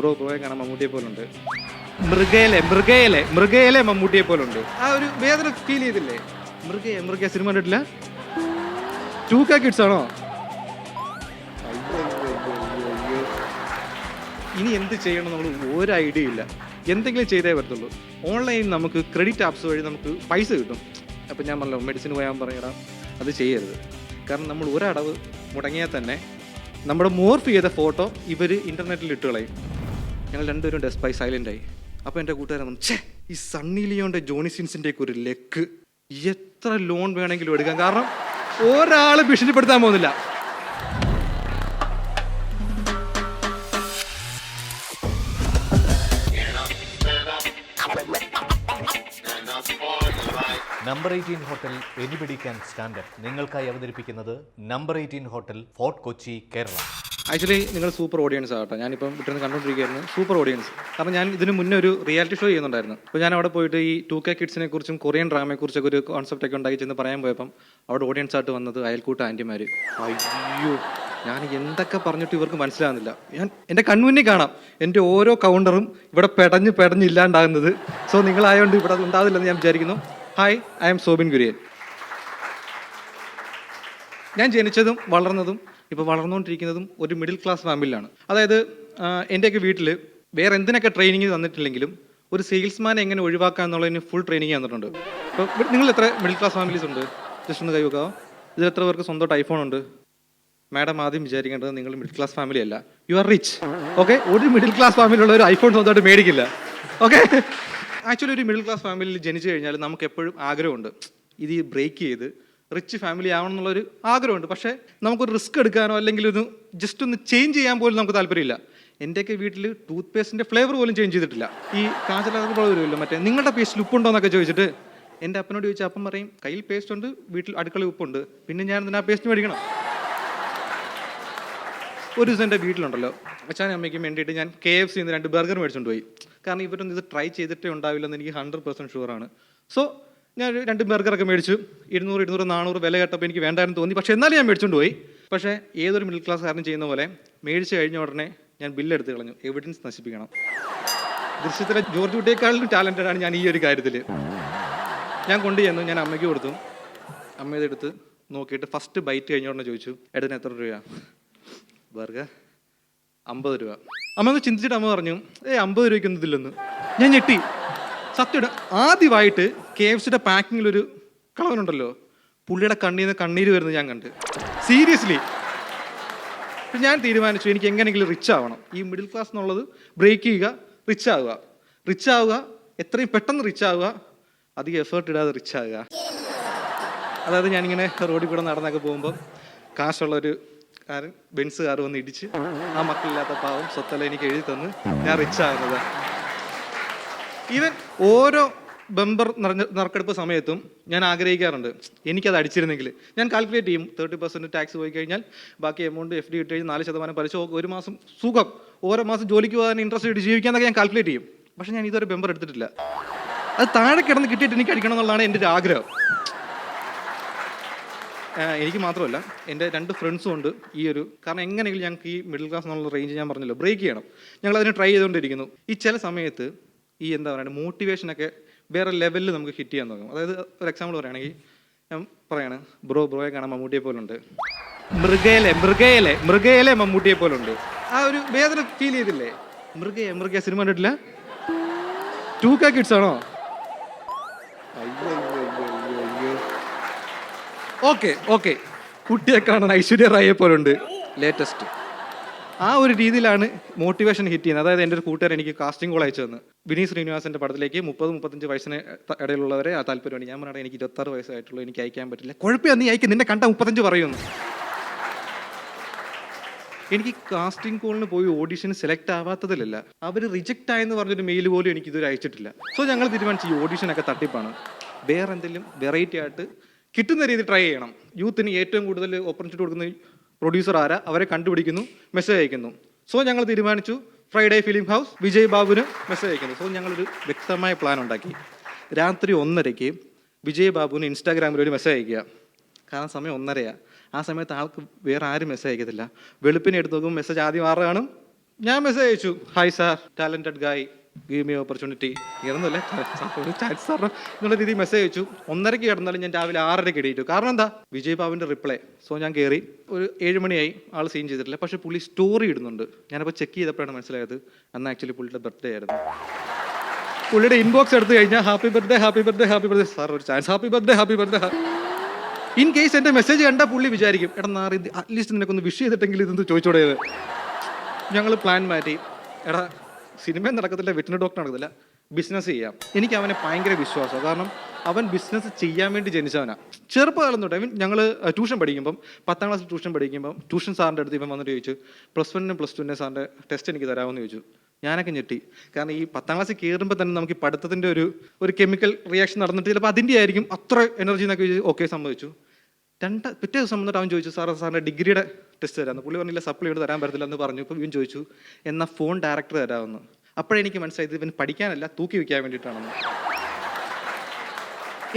Bro ബ്രോയെ കാണാൻ മമ്മൂട്ടിയെ പോലുണ്ട്. മൃഗയിലെ മൃഗയിലെ മൃഗയിലെ മമ്മൂട്ടിയെ പോലുണ്ട്. ആ ഒരു വേദന ഫീൽ ചെയ്തില്ലേ? മൃഗയെ മൃഗ സിനിമ കണ്ടിട്ടില്ല? ടൂ കെ കിഡ്സ് ആണോ. ഇനി എന്ത് ചെയ്യണം നമ്മൾ ഒരു ഐഡിയ ഇല്ല. എന്തെങ്കിലും ചെയ്തേ പറ്റത്തുള്ളൂ. ഓൺലൈൻ നമുക്ക് ക്രെഡിറ്റ് ആപ്സ് വഴി നമുക്ക് പൈസ കിട്ടും. അപ്പം ഞാൻ പറഞ്ഞല്ലോ മെഡിസിൻ പോയാൻ പറയണം അത് ചെയ്യരുത്. കാരണം നമ്മൾ ഒരടവ് മുടങ്ങിയാൽ തന്നെ നമ്മുടെ മോർഫ് ചെയ്ത ഫോട്ടോ ഇവർ ഇന്റർനെറ്റിൽ ഇട്ട് കളയും. ഞങ്ങൾ രണ്ടുപേരും ഡെസ്പായി സൈലന്റ് ആയി. അപ്പോൾ എന്റെ കൂട്ടുകാരൻ പറഞ്ഞു ഛേ ഈ സണ്ണി ലിയോന്റെ ജോണി സിൻസിന്റെ ഒക്കെ ഒരു ലെക്ക് എത്ര ലോൺ വേണമെങ്കിലും എടുക്കാം? കാരണം ഒരാൾ ഭീഷണിപ്പെടുത്താൻ പോകുന്നില്ല. Number eighteen hotel anybody can നിങ്ങൾക്കായി അവതരിപ്പിക്കുന്നത് number eighteen hotel fort Kochi Kerala actually നിങ്ങൾ സൂപ്പർ ഓഡിയൻസ് ആകട്ടെ ഞാനിപ്പം ഇട്ടിരുന്ന് കണ്ടുകൊണ്ടിരിക്കുകയായിരുന്നു സൂപ്പർ ഓഡിയൻസ് കാരണം ഞാൻ ഇതിന് മുന്നേ ഒരു റിയാലിറ്റി ഷോ ചെയ്യുന്നുണ്ടായിരുന്നു. അപ്പോൾ ഞാൻ അവിടെ പോയിട്ട് ഈ ടു കെ കിഡ്സിനെ കുറിച്ചും കൊറിയൻ ഡ്രാമയെ കുറിച്ചൊക്കെ ഒരു കോൺസെപ്റ്റ് ഒക്കെ ഉണ്ടാക്കി ചെന്ന് പറയാൻ പോയപ്പം അവിടെ ഓഡിയൻസ് ആയിട്ട് വന്നത് അയൽക്കൂട്ട ആന്റിമാർ അയ്യോ ഞാൻ എന്തൊക്കെ പറഞ്ഞിട്ട് ഇവർക്ക് മനസ്സിലാകുന്നില്ല ഞാൻ എന്റെ കൺമുന്നിൽ കാണാം. എന്റെ ഓരോ കൗണ്ടറും ഇവിടെ പെടഞ്ഞ് പെടഞ്ഞ് ഇല്ലാണ്ടാകുന്നത്. സോ നിങ്ങളായതുകൊണ്ട് ഇവിടെ അത് ഉണ്ടാവില്ലെന്ന് ഞാൻ വിചാരിക്കുന്നു. Hi I M Sobin Kurian ഞാൻ ജനിച്ചതും വളർന്നതും ഇപ്പോൾ വളർന്നുകൊണ്ടിരിക്കുന്നതും ഒരു മിഡിൽ ക്ലാസ് ഫാമിലിയിലാണ് അതായത് എന്റെയൊക്കെ വീട്ടിൽ വേറെ എന്തിനൊക്കെ ട്രെയിനിങ് തന്നിട്ടില്ലെങ്കിലും ഒരു സെയിൽസ്മാനെ എങ്ങനെ ഒഴിവാക്കാം എന്നുള്ളതിന് ഫുൾ ട്രെയിനിങ് തന്നിട്ടുണ്ട്. അപ്പോൾ നിങ്ങൾ എത്ര മിഡിൽ ക്ലാസ് ഫാമിലീസ് ഉണ്ട്? ജസ്റ്റ് ഒന്ന് കൈവെക്കാവോ? ഇതിൽ എത്ര പേർക്ക് സ്വന്തമായിട്ട് ഐഫോൺ ഉണ്ട്? മാഡം ആദ്യം വിചാരിക്കേണ്ടത് നിങ്ങൾ മിഡിൽ ക്ലാസ് ഫാമിലി അല്ല. യു ആർ റിച്ച് ഓക്കെ ഒരു മിഡിൽ ക്ലാസ് ഫാമിലിയുള്ള ഒരു ഐഫോൺ സ്വന്തമായിട്ട് മേടിക്കില്ല. ഓക്കെ ആക്ച്വലി ഒരു മിഡിൽ ക്ലാസ് ഫാമിലിയിൽ ജനിച്ചു കഴിഞ്ഞാൽ നമുക്ക് എപ്പോഴും ആഗ്രഹമുണ്ട്. ഇത് ബ്രേക്ക് ചെയ്ത് റിച്ച് ഫാമിലി ആവണം എന്നുള്ളൊരു ആഗ്രഹമുണ്ട്. പക്ഷേ നമുക്കൊരു റിസ്ക് എടുക്കാനോ അല്ലെങ്കിൽ ഒന്ന് ജസ്റ്റ് ഒന്ന് ചേഞ്ച് ചെയ്യാൻ പോലും നമുക്ക് താല്പര്യമില്ല. എന്റെയൊക്കെ വീട്ടിൽ ടൂത്ത് പേസ്റ്റിന്റെ ഫ്ലേവർ പോലും ചേഞ്ച് ചെയ്തിട്ടില്ല. ഈ കാജലാകുമ്പോൾ വരുമല്ലോ മറ്റേ നിങ്ങളുടെ പേസ്റ്റിൽ ഉപ്പുണ്ടോ എന്നൊക്കെ ചോദിച്ചിട്ട് എന്റെ അപ്പനോട് ചോദിച്ചാൽ അപ്പം പറയും കയ്യിൽ പേസ്റ്റ് ഉണ്ട് വീട്ടിൽ അടുക്കള ഉപ്പുണ്ട്. പിന്നെ ഞാൻ എന്തിനാ പേസ്റ്റ് മേടിക്കണം? ഒരു ദിവസം എന്റെ വീട്ടിലുണ്ടല്ലോ. അച്ഛനും അമ്മയ്ക്കും വേണ്ടിയിട്ട് ഞാൻ കെ എഫ് സിന്ന് രണ്ട് ബർഗർ മേടിച്ചുകൊണ്ട് പോയി. കാരണം ഇവരൊന്നും ഇത് ട്രൈ ചെയ്തിട്ടേ ഉണ്ടാവില്ലെന്ന് എനിക്ക് ഹൺഡ്രഡ് പെർസെന്റ് ഷുവറാണ് സോ ഞാൻ രണ്ട് ബർഗറൊക്കെ മേടിച്ചു. ഇരുന്നൂറ് ഇരുന്നൂറ് നാനൂറ് വില കേട്ടപ്പോൾ എനിക്ക് വേണ്ടായിരുന്നു തോന്നി. പക്ഷേ എന്നാലും ഞാൻ മേടിച്ചുകൊണ്ട് പോയി. പക്ഷേ ഏതൊരു മിഡിൽ ക്ലാസ് കാരനും ചെയ്യുന്ന പോലെ മേടിച്ച് കഴിഞ്ഞ ഉടനെ ഞാൻ ബില്ലെടുത്ത് കളഞ്ഞു. എവിഡൻസ് നശിപ്പിക്കണം. ദൃശ്യത്തിലെ ജോർജ് കുട്ടിയേക്കാളിലും ടാലന്റഡ് ആണ് ഞാൻ ഈ ഒരു കാര്യത്തിൽ ഞാൻ കൊണ്ടു ചെന്നു ഞാൻ അമ്മയ്ക്ക് കൊടുത്തു. അമ്മ ഇതെടുത്ത് നോക്കിയിട്ട് ഫസ്റ്റ് ബൈറ്റ് കഴിഞ്ഞ ഉടനെ ചോദിച്ചു എടുത്തിന് എത്ര രൂപയാണ് ബർഗർ അമ്പത് രൂപ. അമ്മ ഒന്ന് ചിന്തിച്ചിട്ട് അമ്മ പറഞ്ഞു ഏ അമ്പത് രൂപയ്ക്കൊന്നും ഇതില്ലെന്ന്. ഞാൻ ഞെട്ടി. സത്യം ആദ്യമായിട്ട് കെ എഫ് സിയുടെ പാക്കിങ്ങിൽ ഒരു കളവനുണ്ടല്ലോ പുള്ളിയുടെ കണ്ണിൽ നിന്ന് കണ്ണീര് വരുന്നത് ഞാൻ കണ്ട്. സീരിയസ്ലി ഞാൻ തീരുമാനിച്ചു എനിക്ക് എങ്ങനെയെങ്കിലും റിച്ച് ആവണം. ഈ മിഡിൽ ക്ലാസ് എന്നുള്ളത് ബ്രേക്ക് ചെയ്യുക റിച്ച് ആവുക. റിച്ച് ആവുക എത്രയും പെട്ടെന്ന് റിച്ച് ആവുക അധികം എഫേർട്ട് ഇടാതെ റിച്ച് ആവുക അതായത് ഞാനിങ്ങനെ റോഡിൽ കൂടെ നടന്നൊക്കെ പോകുമ്പോൾ കാശുള്ള ഒരു കാരൻ ബെൻസ് കാർ വന്ന് ഇടിച്ച് ആ മക്കളില്ലാത്ത പാവം സ്വത്തല എനിക്ക് എഴുതി തന്ന് ഞാൻ റിച്ച് ആകുന്നത്. ഈവൻ ഓരോ ബമ്പർ നിറഞ്ഞ നറുക്കെടുപ്പ് സമയത്തും ഞാൻ ആഗ്രഹിക്കാറുണ്ട്. എനിക്കത് അടിച്ചിരുന്നെങ്കിൽ. ഞാൻ കാൽക്കുലേറ്റ് ചെയ്യും. തേർട്ടി പെർസെന്റ് ടാക്സ് പോയി കഴിഞ്ഞാൽ ബാക്കി എമൗണ്ട് എഫ് ഡി ഇട്ട് കഴിഞ്ഞാൽ നാല് ശതമാനം പലിശ ഒരു മാസം സുഖം. ഓരോ മാസം ജോലിക്ക് പോകാൻ ഇൻട്രസ്റ്റ് ഇട്ട് ജീവിക്കാന്നൊക്കെ ഞാൻ കാൽക്കുലേറ്റ് ചെയ്യും. പക്ഷേ ഞാൻ ഇതുവരെ ബമ്പർ എടുത്തിട്ടില്ല. അത് താഴെ കിടന്ന് കിട്ടിയിട്ട് എനിക്ക് അടിക്കണം എന്നുള്ളതാണ് എന്റെ ഒരു ആഗ്രഹം. എനിക്ക് മാത്രമല്ല എന്റെ രണ്ട് ഫ്രണ്ട്സും ഉണ്ട് ഈ ഒരു കാരണം എങ്ങനെയെങ്കിലും ഞങ്ങൾക്ക് ഈ മിഡിൽ ക്ലാസ് എന്നുള്ള റേഞ്ച് ഞാൻ പറഞ്ഞല്ലോ ബ്രേക്ക് ചെയ്യണം. ഞങ്ങൾ അതിന് ട്രൈ ചെയ്തുകൊണ്ടിരിക്കുന്നു. ഈ ചില സമയത്ത് ഈ എന്താ പറയുക മോട്ടിവേഷനൊക്കെ വേറെ ലെവലിൽ നമുക്ക് ഹിറ്റ് ചെയ്യാൻ തുടങ്ങും. അതായത് ഒരു എക്സാമ്പിൾ പറയുകയാണെങ്കിൽ ഞാൻ പറയാണ് ബ്രോ ബ്രോയെ കാണാൻ മമ്മൂട്ടിയെ പോലുണ്ട്. മൃഗയിലെ മൃഗയിലെ മൃഗയിലെ മമ്മൂട്ടിയെ പോലുണ്ട്. ആ ഒരു വേദന ഫീൽ ചെയ്തില്ലേ? മൃഗയെ മൃഗ സിനിമ കണ്ടിട്ടില്ല? ടൂ കെ കിഡ്സ് ആണോ? ഓക്കെ ഓക്കെ കുട്ടിയെ കാണാൻ ഐശ്വര്യ റായെ പോലുണ്ട് ലേറ്റസ്റ്റ് ആ ഒരു രീതിയിലാണ് മോട്ടിവേഷൻ ഹിറ്റ് ചെയ്യുന്നത്. അതായത് എന്റെ ഒരു കൂട്ടുകാരൻ എനിക്ക് കാസ്റ്റിംഗ് കോൾ അയച്ചു തന്നു. വിനീത് ശ്രീനിവാസിന്റെ പടത്തിലേക്ക് മുപ്പത് മുപ്പത്തഞ്ച് വയസ്സിന് ഇടയിലുള്ളവരെ ആ താല്പര്യമാണ്. ഞാൻ പറഞ്ഞാൽ എനിക്ക് ഇരുപത്താറ് വയസ്സായിട്ടുള്ളൂ എനിക്ക് അയക്കാൻ പറ്റില്ല. കുഴപ്പമില്ല നീ അയക്കും. നിന്നെ കണ്ട മുപ്പത്തഞ്ച് പറയുന്നു. എനിക്ക് കാസ്റ്റിംഗ് കോളിന് പോയി ഓഡിഷൻ സെലക്ട് ആവാത്തതിലല്ല. അവർ റിജക്റ്റ് ആയെന്ന് പറഞ്ഞൊരു മെയിൽ പോലും എനിക്ക് ഇതുവരെ അയച്ചിട്ടില്ല. സോ ഞങ്ങൾ തീരുമാനിച്ചു ഈ ഓഡിഷനൊക്കെ തട്ടിപ്പാണ്. വേറെ എന്തെങ്കിലും വെറൈറ്റി ആയിട്ട് കിട്ടുന്ന രീതിയിൽ ട്രൈ ചെയ്യണം. യൂത്തിന് ഏറ്റവും കൂടുതൽ ഓപ്പർച്യൂണിറ്റി കൊടുക്കുന്ന പ്രൊഡ്യൂസർ ആരാ? അവരെ കണ്ടുപിടിക്കുന്നു മെസ്സേജ് അയക്കുന്നു. സോ ഞങ്ങൾ തീരുമാനിച്ചു. ഫ്രൈഡേ ഫിലിം ഹൗസ് വിജയ് ബാബുവിന് മെസ്സേജ് അയക്കുന്നു. സോ ഞങ്ങളൊരു വ്യക്തമായ പ്ലാൻ ഉണ്ടാക്കി. രാത്രി ഒന്നരയ്ക്ക് വിജയ് ബാബുവിന് ഇൻസ്റ്റാഗ്രാമിൽ ഒരു മെസ്സേജ് അയക്കുക കാരണം സമയം ഒന്നരയാണ് ആ സമയത്ത് ആൾക്ക് വേറെ ആരും മെസ്സേജ് അയക്കത്തില്ല. വെളുപ്പിനെ എടുത്ത് നോക്കുമ്പോൾ മെസ്സേജ് ആദ്യം ആറ് കാണും. ഞാൻ മെസ്സേജ് അയച്ചു. Hi sir talented guy give me opportunity ഇറന്നല്ലേ? Chance തരണം. എന്നുള്ള രീതിയിൽ മെസ്സേജ് അയച്ചു. ഒന്നരയ്ക്ക് കിടന്നാലും ഞാൻ രാവിലെ ആറരയ്ക്ക് എണീറ്റു. കാരണം എന്താ? വിജയ് ബാബുവിന്റെ റിപ്ലൈ സോ ഞാൻ കയറി ഒരു ഏഴ് മണിയായി. ആൾ സീൻ ചെയ്തിട്ടില്ല. പക്ഷേ പുള്ളി സ്റ്റോറി ഇടുന്നുണ്ട്. ഞാനപ്പോൾ ചെക്ക് ചെയ്തപ്പോഴാണ് മനസ്സിലായത്. അന്ന് ആക്ച്വലി പുള്ളിയുടെ ബർത്ത്ഡേ ആയിരുന്നു. പുള്ളിയുടെ ഇൻബോക്സ് എടുത്തു കഴിഞ്ഞാൽ happy birthday happy birthday happy birthday sir ഒരു chance happy birthday happy birthday in case എന്റെ മെസ്സേജ് കണ്ട പുള്ളി വിചാരിക്കും എടാ നാറി അറ്റ്ലീസ്റ്റ് നിനക്കൊന്ന് വിഷ് ചെയ്തിട്ടെങ്കിൽ ഇതൊന്ന് ചോദിച്ചോടേത് ഞങ്ങൾ പ്ലാൻ മാറ്റി. എടാ സിനിമ നടക്കത്തില്ല വെറ്റിനറി ഡോക്ടർ നടക്കത്തില്ല. ബിസിനസ് ചെയ്യാം. എനിക്ക് അവനെ ഭയങ്കര വിശ്വാസമാണ്. കാരണം അവൻ ബിസിനസ് ചെയ്യാൻ വേണ്ടി ജനിച്ചവനാണ് ചെറുപ്പകാലം തൊട്ട് മീൻ ഞങ്ങൾ ട്യൂഷൻ പഠിക്കുമ്പം പത്താം ക്ലാസ്സിൽ ട്യൂഷൻ പഠിക്കുമ്പം ട്യൂഷൻ സാറിന്റെ അടുത്ത് ഇവൻ വന്നിട്ട് ചോദിച്ചു പ്ലസ് വണ്ണിനും പ്ലസ് ടുവിനെ സാറിന്റെ ടെസ്റ്റ് എനിക്ക് തരാമെന്ന് ചോദിച്ചു. ഞാനൊക്കെ ഞെട്ടി. കാരണം ഈ പത്താം ക്ലാസ്സിൽ കയറുമ്പോൾ തന്നെ നമുക്ക് പഠിത്തത്തിന്റെ ഒരു ഒരു കെമിക്കൽ റിയാക്ഷൻ നടന്നിട്ട് ചിലപ്പോൾ അതിന്റെ ആയിരിക്കും അത്ര എനർജി എന്നൊക്കെ ഓക്കെ സമ്മതിച്ചു. രണ്ട് പിറ്റേ ദിവസം വന്നിട്ട് അവൻ ചോദിച്ചു സാറേ സാറിന്റെ ഡിഗ്രിയുടെ ടെസ്റ്റ് തരാമെന്ന്. പുള്ളി പറഞ്ഞില്ല സപ്ലൈ ഇവിടെ തരാൻ പറ്റത്തില്ല എന്ന് പറഞ്ഞു. ഇപ്പം ഇവൻ ചോദിച്ചു എന്നാൽ ഫോൺ ഡയറക്ടർ തരാമെന്ന്. അപ്പോഴെനിക്ക് മനസ്സിലായത് ഇവൻ പഠിക്കാനല്ല തൂക്കി വയ്ക്കാൻ വേണ്ടിയിട്ടാണെന്ന്.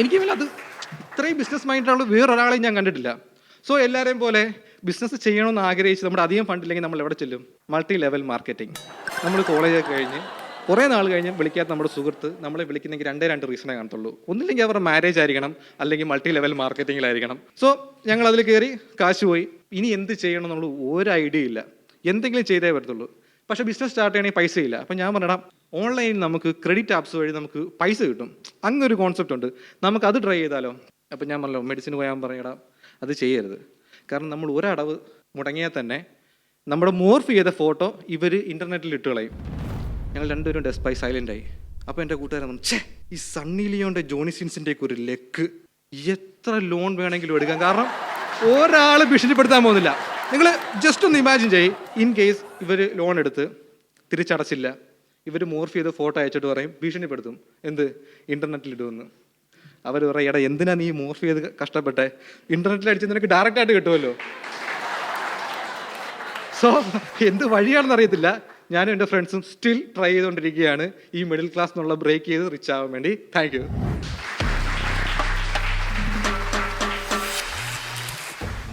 എനിക്ക് പിന്നെ അത് ഇത്രയും ബിസിനസ് മൈൻഡുള്ള വേറൊരാളെയും ഞാൻ കണ്ടിട്ടില്ല. സോ എല്ലാവരെയും പോലെ ബിസിനസ് ചെയ്യണമെന്ന് ആഗ്രഹിച്ച് നമ്മുടെ അധികം ഫണ്ടില്ലെങ്കിൽ നമ്മൾ എവിടെ ചെല്ലും? മൾട്ടി ലെവൽ മാർക്കറ്റിംഗ് നമ്മൾ കോളേജൊക്കെ കഴിഞ്ഞ് കുറേ നാൾ കഴിഞ്ഞ് വിളിക്കാത്ത നമ്മുടെ സുഹൃത്ത് നമ്മളെ വിളിക്കുന്നെങ്കിൽ രണ്ടേ രണ്ട് റീസണേ കാണത്തുള്ളൂ. ഒന്നില്ലെങ്കിൽ അവരുടെ മാരേജ് ആയിരിക്കണം അല്ലെങ്കിൽ മൾട്ടി ലെവൽ മാർക്കറ്റിങ്ങിലായിരിക്കണം സോ ഞങ്ങൾ അതിൽ കയറി കാശ് പോയി. ഇനി എന്ത് ചെയ്യണം എന്നുള്ള ഒരു ഐഡിയ ഇല്ല. എന്തെങ്കിലും ചെയ്തേ പറ്റത്തുള്ളൂ. പക്ഷേ ബിസിനസ് സ്റ്റാർട്ട് ചെയ്യണമെങ്കിൽ പൈസ ഇല്ല. അപ്പം ഞാൻ പറയണം ഓൺലൈനിൽ നമുക്ക് ക്രെഡിറ്റ് ആപ്സ് വഴി നമുക്ക് പൈസ കിട്ടും. അങ്ങനൊരു കോൺസെപ്റ്റ് ഉണ്ട്. നമുക്ക് അത് ട്രൈ ചെയ്താലോ? അപ്പം ഞാൻ പറഞ്ഞല്ലോ മെഡിസിൻ പോയാൽ പറയടാ അത് ചെയ്യരുത്. കാരണം നമ്മൾ ഒരടവ് മുടങ്ങിയാൽ തന്നെ നമ്മുടെ മോർഫ് ചെയ്ത ഫോട്ടോ ഇവർ ഇന്റർനെറ്റിൽ ഇട്ട് കളയും. ഞങ്ങൾ രണ്ടുപേരും ഡെസ്പായി സൈലന്റ് ആയി. അപ്പോൾ എന്റെ കൂട്ടുകാരൻ ഛേ ഈ സണ്ണി ലിയോന്റെ ജോണി സിൻസിന്റെ ഒക്കെ ഒരു ലെക്ക്. എത്ര ലോൺ വേണമെങ്കിലും എടുക്കാം? കാരണം ഒരാൾ ഭീഷണിപ്പെടുത്താൻ പോകുന്നില്ല. നിങ്ങൾ ജസ്റ്റ് ഒന്ന് ഇമാജിൻ ചെയ് ഇൻ കേസ് ഇവർ ലോൺ എടുത്ത് തിരിച്ചടച്ചില്ല ഇവർ മോർഫ് ചെയ്ത് ഫോട്ടോ അയച്ചിട്ട് പറയും ഭീഷണിപ്പെടുത്തും. എന്ത്? ഇന്റർനെറ്റിൽ ഇടുമെന്ന് അവർ പറയും എടാ എന്തിനാ നീ മോർഫ് ചെയ്ത് കഷ്ടപ്പെട്ടെ? ഇന്റർനെറ്റിൽ അടിച്ച് നിനക്ക് ഡയറക്റ്റ് ആയിട്ട് കിട്ടുമല്ലോ. സോ എന്ത് വഴിയാണെന്ന് അറിയത്തില്ല. ഞാനും എന്റെ ഫ്രണ്ട്സും സ്റ്റിൽ ട്രൈ ചെയ്തുകൊണ്ടിരിക്കുകയാണ്. ഈ മിഡിൽ ക്ലാസ് എന്നുള്ള ബ്രേക്ക് ചെയ്ത് റിച്ച് ആവാൻ വേണ്ടി. Thank you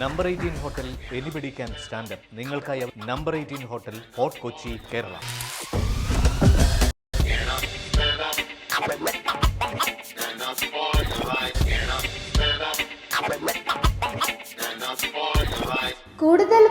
number eighteen hotel anybody stand up നിങ്ങൾക്കായ number eighteen hotel fort Kochi Kerala